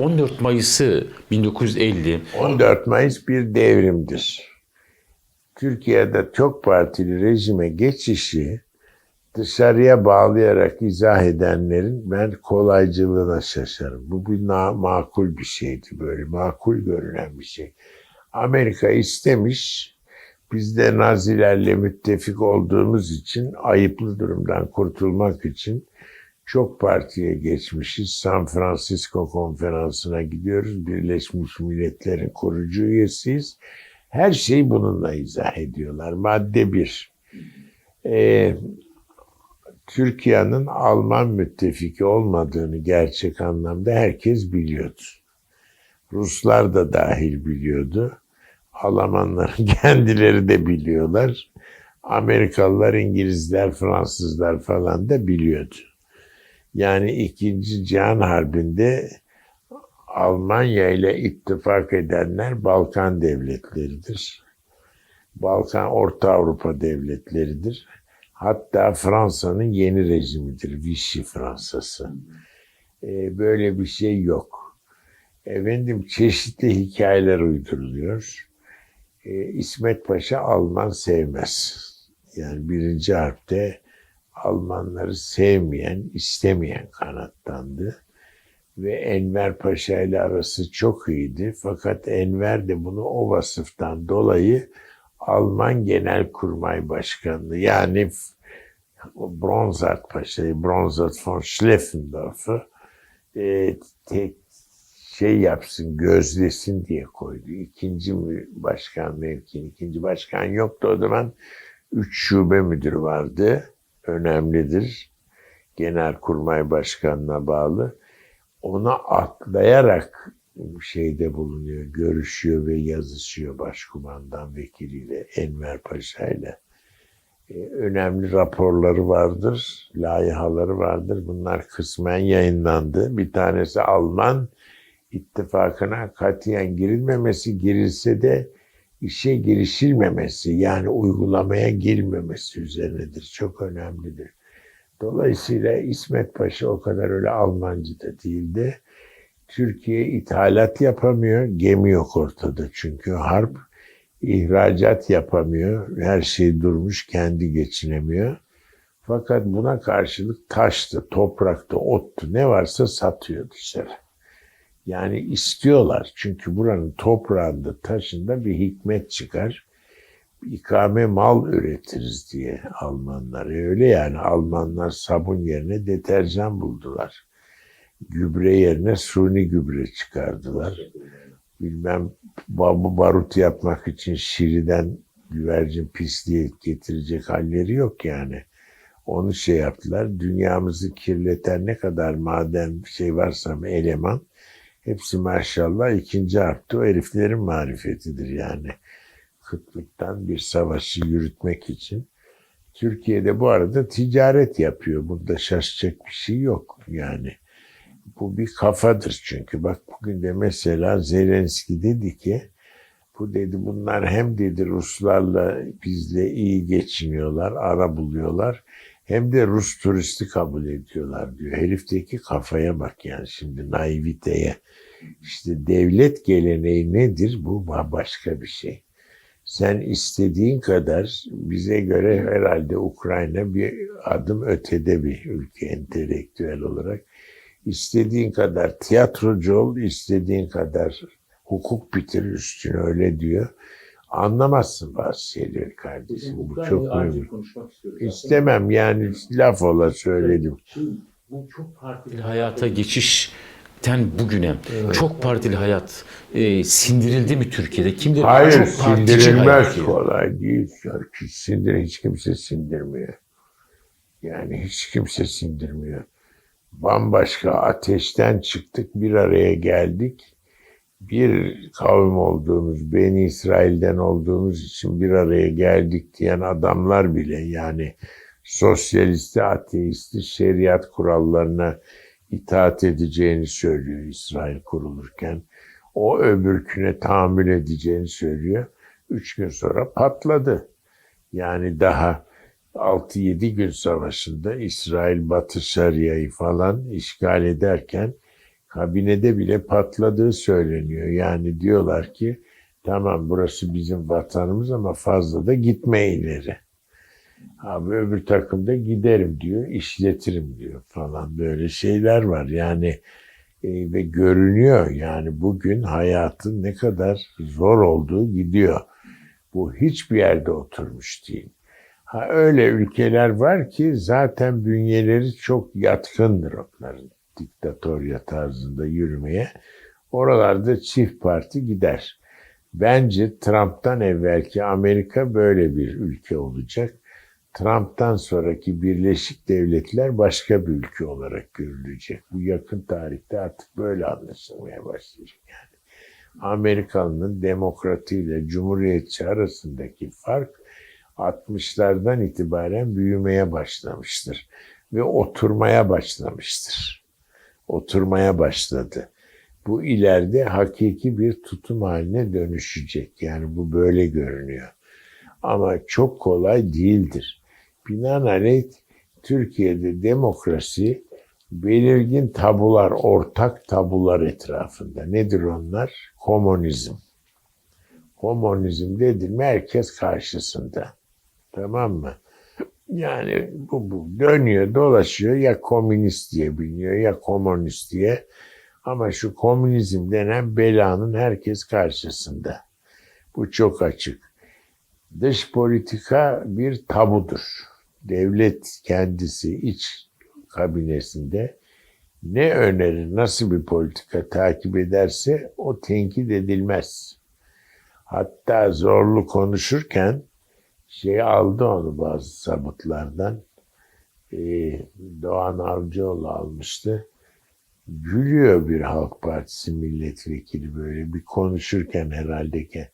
14 Mayıs'ı 1950 14 Mayıs bir devrimdir. Türkiye'de çok partili rejime geçişi dışarıya bağlayarak izah edenlerin ben kolaycılığına şaşarım. Bu bir na- makul bir şeydi böyle makul görünen bir şey. Amerika istemiş biz de Nazilerle müttefik olduğumuz için ayıplı durumdan kurtulmak için çok partiye geçmişiz. San Francisco konferansına gidiyoruz. Birleşmiş Milletler'in kurucu üyesiyiz. Her şeyi bununla izah ediyorlar. Madde bir. Ee, Türkiye'nin Alman müttefiki olmadığını gerçek anlamda herkes biliyordu. Ruslar da dahil biliyordu. Almanların kendileri de biliyorlar. Amerikalılar, İngilizler, Fransızlar falan da biliyordu. Yani İkinci Cihan Harbi'nde Almanya ile ittifak edenler Balkan devletleridir. Balkan Orta Avrupa devletleridir. Hatta Fransa'nın yeni rejimidir. Vichy Fransası. Ee, böyle bir şey yok. Efendim çeşitli hikayeler uyduruluyor. Ee, İsmet Paşa Alman sevmez. Yani birinci harpte Almanları sevmeyen, istemeyen kanattandı. Ve Enver Paşa ile arası çok iyiydi. Fakat Enver de bunu o vasıftan dolayı Alman Genelkurmay Başkanlığı yani Bronzart Paşa'yı, Bronzart von Schleffendorf'u e, tek şey yapsın, gözlesin diye koydu. İkinci başkan mevkini, ikinci başkan yoktu o zaman. Üç şube müdür vardı. Önemlidir. Genelkurmay Başkanı'na bağlı. Ona atlayarak şeyde bulunuyor, görüşüyor ve yazışıyor başkumandan vekiliyle, Enver Paşa ile. Ee, önemli raporları vardır, layihaları vardır. Bunlar kısmen yayınlandı. Bir tanesi Alman ittifakına katiyen girilmemesi, girilse de işe girişilmemesi yani uygulamaya girmemesi üzerinedir. Çok önemlidir. Dolayısıyla İsmet Paşa o kadar öyle Almancı da değildi. Türkiye ithalat yapamıyor, gemi yok ortada çünkü harp ihracat yapamıyor, her şey durmuş, kendi geçinemiyor. Fakat buna karşılık taştı, topraktı, ottu, ne varsa satıyor dışarı. Yani istiyorlar çünkü buranın toprağında, taşında bir hikmet çıkar. İkame mal üretiriz diye Almanlar. Öyle yani Almanlar sabun yerine deterjan buldular. Gübre yerine suni gübre çıkardılar. Bilmem ba- barut yapmak için şiriden güvercin pisliği getirecek halleri yok yani. Onu şey yaptılar. Dünyamızı kirleten ne kadar maden şey varsa eleman hepsi maşallah ikinci harpte o heriflerin marifetidir yani. Kıtlıktan bir savaşı yürütmek için. Türkiye'de bu arada ticaret yapıyor. Bunda şaşacak bir şey yok yani. Bu bir kafadır çünkü. Bak bugün de mesela Zelenski dedi ki bu dedi bunlar hem dedi Ruslarla bizle iyi geçiniyorlar, ara buluyorlar. Hem de Rus turisti kabul ediyorlar diyor. Herifteki kafaya bak yani şimdi naiviteye. İşte devlet geleneği nedir? Bu ba- başka bir şey. Sen istediğin kadar bize göre herhalde Ukrayna bir adım ötede bir ülke entelektüel olarak. İstediğin kadar tiyatrocu ol, istediğin kadar hukuk bitir üstüne öyle diyor. Anlamazsın bazı şeyleri kardeşim. Bu çok mühim. İstemem yani laf ola söyledim. Şimdi bu çok partili hayata geçişten bugüne çok partili hayat e, sindirildi mi Türkiye'de? Kimdir? Hayır çok sindirilmez kolay değil. Hiç sindir, hiç kimse sindirmiyor. Yani hiç kimse sindirmiyor. Bambaşka ateşten çıktık bir araya geldik. Bir kavim olduğumuz, Beni İsrail'den olduğumuz için bir araya geldik diyen adamlar bile yani sosyalisti, ateisti şeriat kurallarına itaat edeceğini söylüyor İsrail kurulurken. O öbürküne tahammül edeceğini söylüyor. Üç gün sonra patladı. Yani daha 6-7 gün savaşında İsrail Batı Şeria'yı falan işgal ederken Kabinede bile patladığı söyleniyor. Yani diyorlar ki tamam burası bizim vatanımız ama fazla da gitme ileri. Abi öbür takımda giderim diyor, işletirim diyor falan böyle şeyler var. Yani e, ve görünüyor yani bugün hayatın ne kadar zor olduğu gidiyor. Bu hiçbir yerde oturmuş değil. Ha öyle ülkeler var ki zaten bünyeleri çok yatkındır onların diktatorya tarzında yürümeye. Oralarda çift parti gider. Bence Trump'tan evvelki Amerika böyle bir ülke olacak. Trump'tan sonraki Birleşik Devletler başka bir ülke olarak görülecek. Bu yakın tarihte artık böyle anlaşılmaya başlayacak. Yani Amerikalı'nın demokratiyle cumhuriyetçi arasındaki fark 60'lardan itibaren büyümeye başlamıştır ve oturmaya başlamıştır. Oturmaya başladı. Bu ileride hakiki bir tutum haline dönüşecek. Yani bu böyle görünüyor. Ama çok kolay değildir. Binaenaleyh Türkiye'de demokrasi belirgin tabular, ortak tabular etrafında. Nedir onlar? Komünizm. Komünizm dedi mi herkes karşısında. Tamam mı? Yani bu, bu dönüyor dolaşıyor ya komünist diye biliniyor ya komünist diye. Ama şu komünizm denen belanın herkes karşısında. Bu çok açık. Dış politika bir tabudur. Devlet kendisi iç kabinesinde ne önerir, nasıl bir politika takip ederse o tenkit edilmez. Hatta zorlu konuşurken şey aldı onu bazı sabıtlardan. Ee, Doğan Avcıoğlu almıştı. Gülüyor bir Halk Partisi milletvekili böyle bir konuşurken herhalde ki.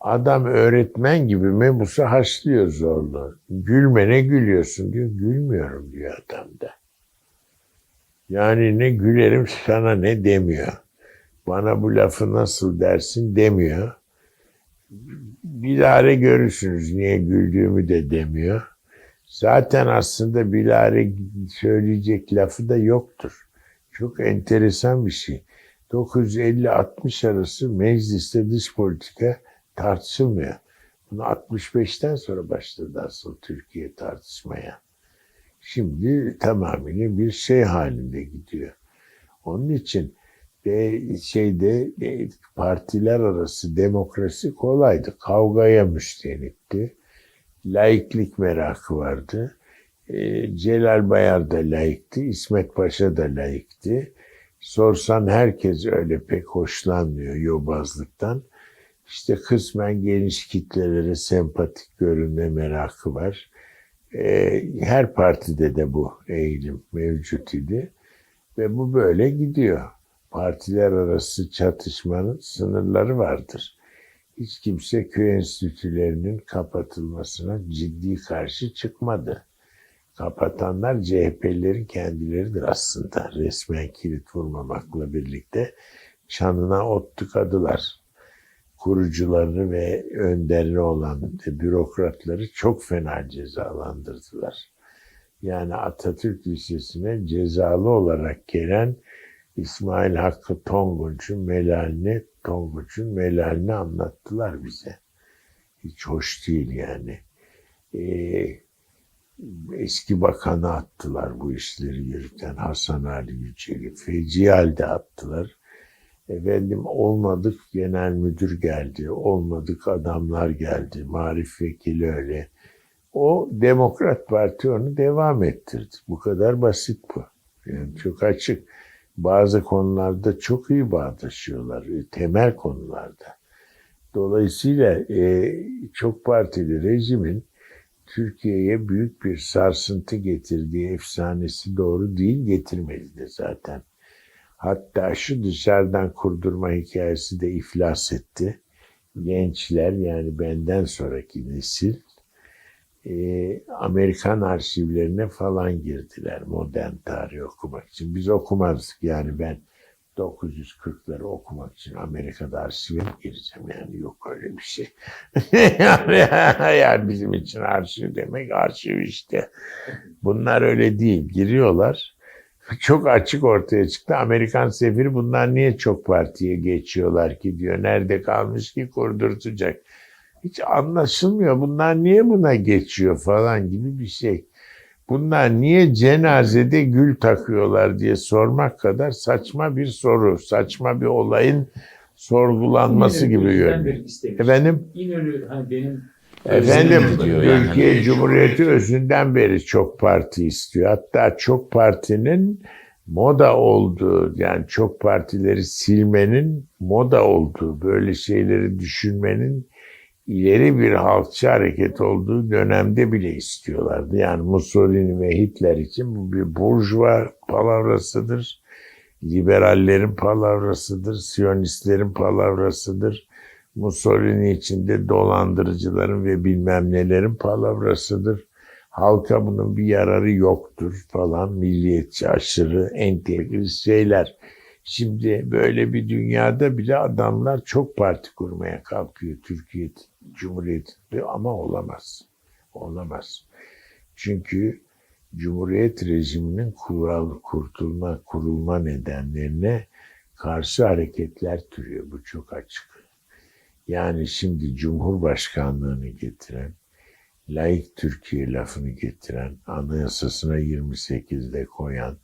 Adam öğretmen gibi mebusu haşlıyor zorlu. Gülme ne gülüyorsun diyor. Gülmüyorum diyor adam da. Yani ne gülerim sana ne demiyor. Bana bu lafı nasıl dersin demiyor. Bilare görürsünüz niye güldüğümü de demiyor. Zaten aslında bilare söyleyecek lafı da yoktur. Çok enteresan bir şey. 950-60 arası mecliste dış politika tartışılmıyor. Bunu 65'ten sonra başladı asıl Türkiye tartışmaya. Şimdi tamamıyla bir şey halinde gidiyor. Onun için de şeyde e, partiler arası demokrasi kolaydı. Kavgaya müstenitti. Laiklik merakı vardı. E, Celal Bayar da laikti, İsmet Paşa da laikti. Sorsan herkes öyle pek hoşlanmıyor yobazlıktan. İşte kısmen geniş kitlelere sempatik görünme merakı var. E, her partide de bu eğilim mevcut idi. Ve bu böyle gidiyor. Partiler arası çatışmanın sınırları vardır. Hiç kimse köy enstitülerinin kapatılmasına ciddi karşı çıkmadı. Kapatanlar CHP'lilerin kendileridir aslında. Resmen kilit vurmamakla birlikte çanına ot tıkadılar kurucularını ve önderine olan bürokratları çok fena cezalandırdılar. Yani Atatürk Lisesi'ne cezalı olarak gelen İsmail Hakkı Tonguç'un melalini, Tonguç'un melalini anlattılar bize. Hiç hoş değil yani. Ee, eski bakanı attılar bu işleri yürüten Hasan Ali Yücel'i. Feci halde attılar. Efendim olmadık genel müdür geldi, olmadık adamlar geldi, marif vekili öyle. O Demokrat Parti onu devam ettirdi. Bu kadar basit bu. Yani çok açık. Bazı konularda çok iyi bağdaşıyorlar, e, temel konularda. Dolayısıyla e, çok partili rejimin Türkiye'ye büyük bir sarsıntı getirdiği efsanesi doğru değil getirmedi de zaten. Hatta şu dışarıdan kurdurma hikayesi de iflas etti. Gençler yani benden sonraki nesil e, Amerikan arşivlerine falan girdiler modern tarih okumak için. Biz okumazdık yani ben 940'ları okumak için Amerika'da arşive gireceğim yani yok öyle bir şey. yani bizim için arşiv demek arşiv işte. Bunlar öyle değil. Giriyorlar çok açık ortaya çıktı. Amerikan sefiri bunlar niye çok partiye geçiyorlar ki diyor. Nerede kalmış ki kurdurtacak. Hiç anlaşılmıyor. Bunlar niye buna geçiyor falan gibi bir şey. Bunlar niye cenazede gül takıyorlar diye sormak kadar saçma bir soru. Saçma bir olayın sorgulanması gibi görünüyor. Efendim? İnönü hani benim Efendim yani. Türkiye Hani- Cumhuriyeti özünden beri çok parti istiyor. Hatta çok partinin moda olduğu yani çok partileri silmenin moda olduğu böyle şeyleri düşünmenin ileri bir halkçı hareket olduğu dönemde bile istiyorlardı. Yani Mussolini ve Hitler için bu bir burjuva palavrasıdır. Liberallerin palavrasıdır, Siyonistlerin palavrasıdır. Mussolini için de dolandırıcıların ve bilmem nelerin palavrasıdır. Halka bunun bir yararı yoktur falan. Milliyetçi, aşırı, entegrist şeyler. Şimdi böyle bir dünyada bile adamlar çok parti kurmaya kalkıyor Türkiye Cumhuriyeti'nde ama olamaz. Olamaz. Çünkü Cumhuriyet rejiminin kural, kurtulma, kurulma nedenlerine karşı hareketler türüyor. Bu çok açık. Yani şimdi Cumhurbaşkanlığını getiren, laik Türkiye lafını getiren, anayasasına 28'de koyan,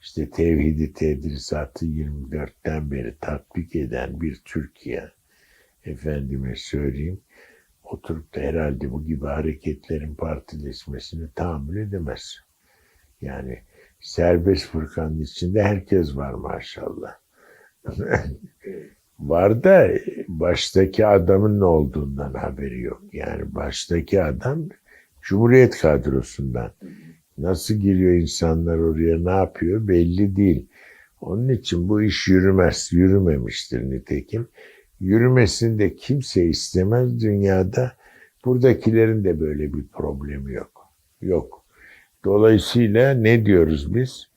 işte tevhidi tedrisatı 24'ten beri tatbik eden bir Türkiye, efendime söyleyeyim, oturup da herhalde bu gibi hareketlerin partileşmesini tahammül edemez. Yani serbest fırkanın içinde herkes var maşallah. var da baştaki adamın ne olduğundan haberi yok. Yani baştaki adam Cumhuriyet kadrosundan. Nasıl giriyor insanlar oraya ne yapıyor belli değil. Onun için bu iş yürümez, yürümemiştir nitekim. Yürümesini de kimse istemez dünyada. Buradakilerin de böyle bir problemi yok. Yok. Dolayısıyla ne diyoruz biz?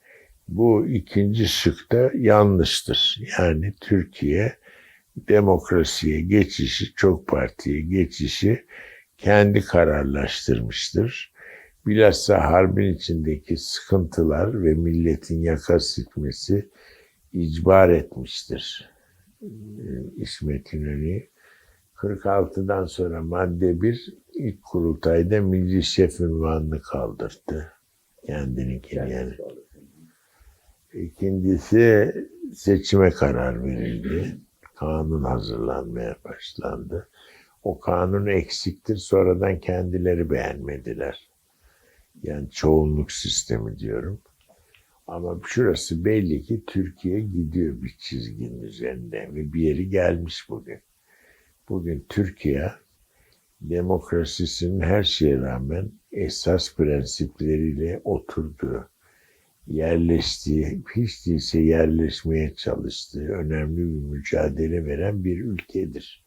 Bu ikinci şıkta yanlıştır. Yani Türkiye demokrasiye geçişi, çok partiye geçişi kendi kararlaştırmıştır. Bilhassa harbin içindeki sıkıntılar ve milletin yaka sıkması icbar etmiştir. Ee, İsmet İnönü 46'dan sonra madde 1 ilk kurultayda milli şef ünvanını kaldırdı. Kendininkini yani. İkincisi seçime karar verildi. Kanun hazırlanmaya başlandı. O kanun eksiktir. Sonradan kendileri beğenmediler. Yani çoğunluk sistemi diyorum. Ama şurası belli ki Türkiye gidiyor bir çizginin üzerinde ve bir yeri gelmiş bugün. Bugün Türkiye demokrasisinin her şeye rağmen esas prensipleriyle oturduğu, yerleştiği, hiç değilse yerleşmeye çalıştığı önemli bir mücadele veren bir ülkedir.